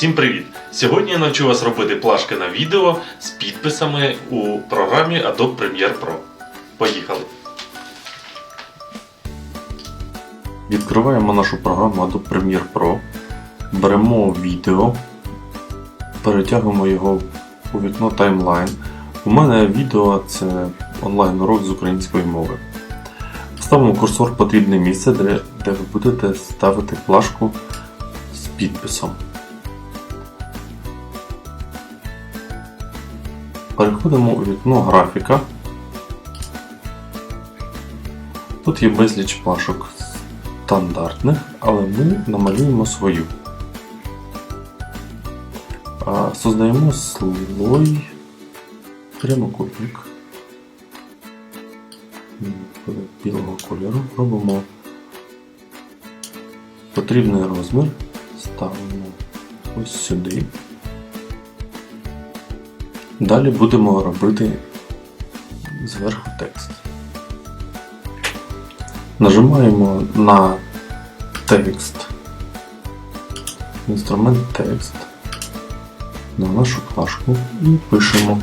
Всім привіт! Сьогодні я навчу вас робити плашки на відео з підписами у програмі Adobe Premiere Pro. Поїхали! Відкриваємо нашу програму Adobe Premiere Pro, беремо відео, перетягуємо його у вікно таймлайн. У мене відео це онлайн-урок з української мови. Ставимо курсор в потрібне місце, де ви будете ставити плашку з підписом. Переходимо у вікно графіка. Тут є безліч плашок стандартних, але ми намалюємо свою. Создаємо слой прямокутник білого кольору. Робимо потрібний розмір, ставимо ось сюди. Далі будемо робити зверху текст. Нажимаємо на текст, інструмент текст на нашу плашку і пишемо.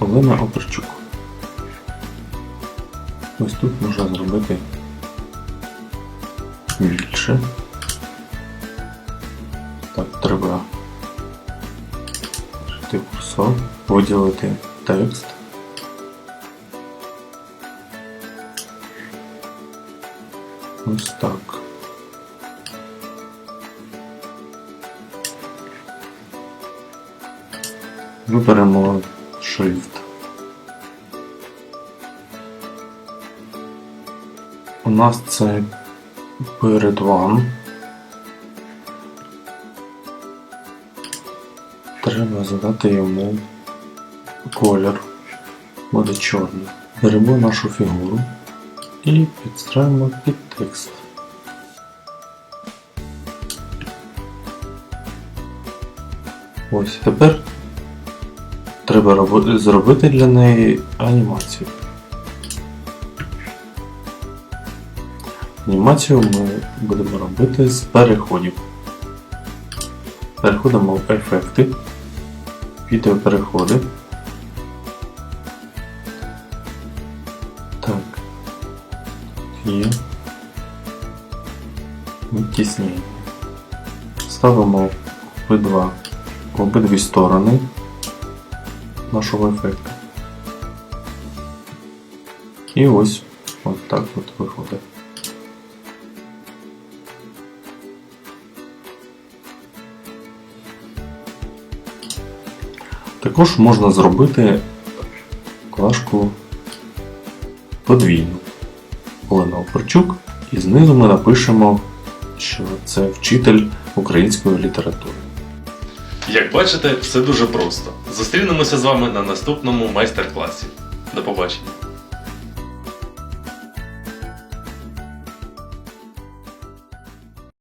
Олена Оперчук. Ось тут можна зробити більше. Так, треба жити курсор, виділити текст. Ось так. Виберемо шрифт. У нас це перед вам. Треба задати йому колір. Буде чорний. Беремо нашу фігуру і підстраємо під текст. Ось тепер треба зробити для неї анімацію. Анімацію ми будемо робити з переходів. Переходимо в ефекти, відеопереходи. Так. Є. Відтіснення. Ставимо обидва, обидві сторони нашого ефекту. І ось от так от виходить. Також можна зробити плашку подвійну. Олена Оперчук, і знизу ми напишемо, що це вчитель української літератури. Як бачите, все дуже просто. Зустрінемося з вами на наступному майстер-класі. До побачення!